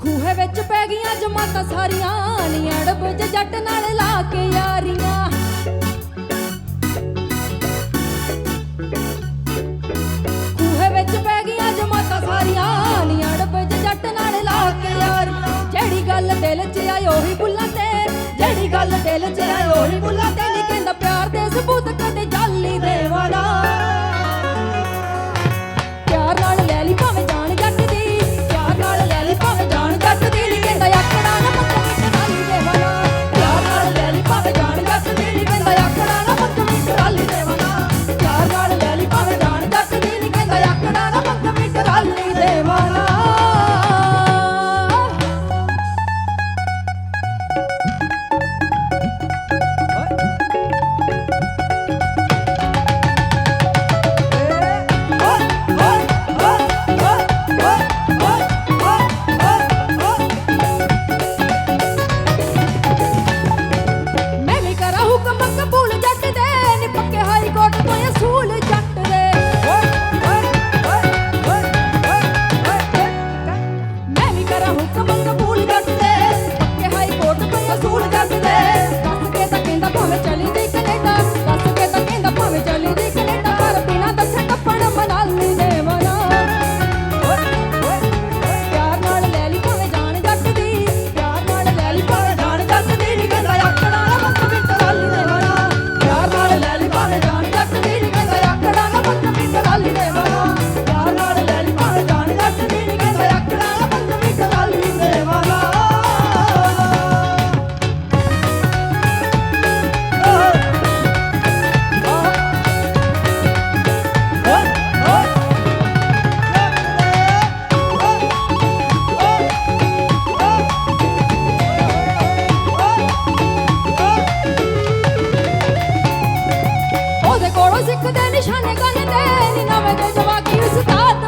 ਖੂਹੇ ਵਿੱਚ ਪੈ ਗਈਆਂ ਜਮਾਤਾਂ ਸਾਰੀਆਂ ਨੀ ਅੜਬੁੱਜ ਜੱਟ ਨਾਲ ਲਾ ਕੇ ਯਾਰੀਆਂ। ਖੂਹੇ ਵਿੱਚ ਪੈ ਗਈਆਂ ਜਮਾਤਾਂ ਸਾਰੀਆਂ ਨੀ ਅੜਬੁੱਜ ਜੱਟ ਨਾਲ ਲਾ ਕੇ ਯਾਰ ਜਿਹੜੀ ਗੱਲ ਦਿਲ 'ਚ ਆਈ, ਉਹੀ ਬੁੱਲਾਂ ਤੇ। ਜਿਹੜੀ ਗੱਲ ਦਿਲ 'ਚ ਆਈ, ਉਹੀ ਬੁੱਲਾਂ ਕੋਲੋਂ ਸਿੱਖਦੇ ਨਿਸ਼ਾਨੇ ਕੰਨ ਤੇ ਨੀ ਨਵੇਂ ਦੇ ਜਵਾਕੀ ਉਸਤਾਦ